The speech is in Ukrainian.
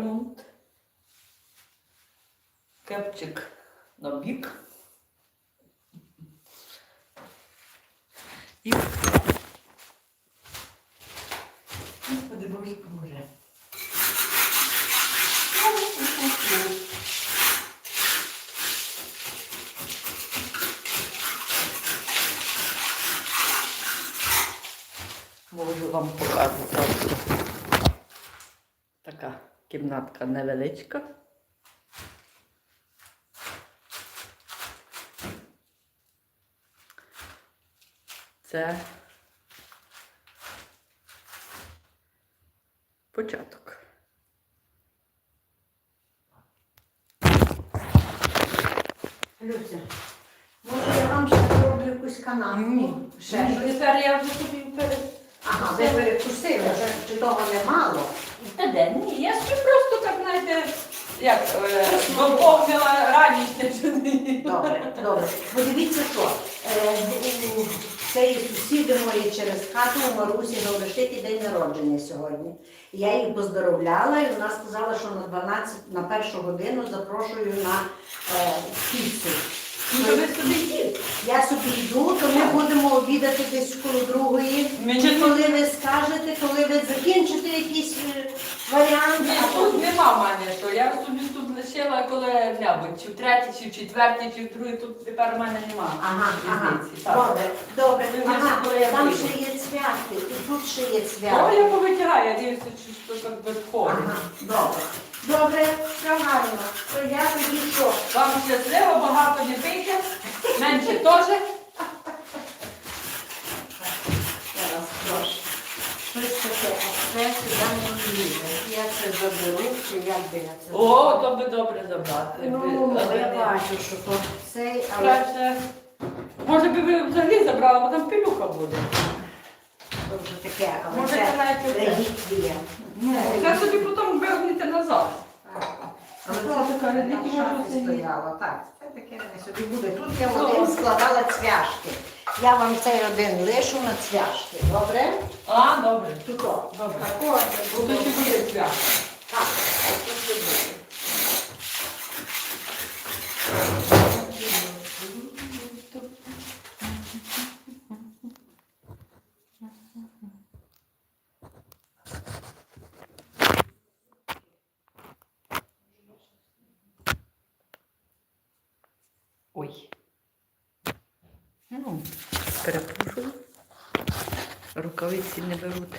ремонт. Кепчик на бік. І Господи, Боже, поможе. Можу вам показати. Кімнатка невеличка. Це початок. Люся, може я вам ще зроблю якусь канапку? Ще Ні, щось? Тепер я вже. Ага, ви перекусили, вже чи того немало? Та де? Ні, я собі просто так, знаєте, як е, доповнила радість. Добре, добре. Подивіться, що е, у цієї сусіди мої через хату у Марусі Гавришиті день народження сьогодні. Я її поздоровляла і вона сказала, що на 12, на першу годину запрошую на е, піцу. Ну, то ви їдь. Я собі йду, то ми будемо обідати десь коло другої. Мені Чи тут- коли ви скажете, коли ви закінчите якийсь е, варіант, Ні, а тут тут нема в мене що. Я лишила коли-небудь, чи в третій, чи в четвертій, чи в другій, тут тепер в мене нема. Ага, ага, різниці. Так. добре, добре. Ви Ага, коли я там вийду. ще є цвяхи, і тут ще є О, цвяхи. я повитягаю, я дивлюся, чи що так без ходить. Ага, добре. Добре, все гарно. То я тоді що? Вам щасливо, багато не пийте, менше теж. Зараз прошу. Щось таке, це сюди не. Я це заберу, чи як би я це О, добре, добре забрати. Ну, Ви- я бачу, що то цей, але Краще. Може би ви взагалі забрали, бо там пилюка буде. то вже таке, але Може, це це навіть оце. реліквія. Це собі потім вернете назад. Але Ну, це така така реліквія, це стояла, так. Це таке не собі буде. Тут я один складала цвяшки. Я вам цей один лишу на цвяшки. Добре? А, добре. Тут о. Добре. Так, от, Буде буде свято. Так, тут ще буде. Ой. Ну, перепрошую. Рукавиці не беруть.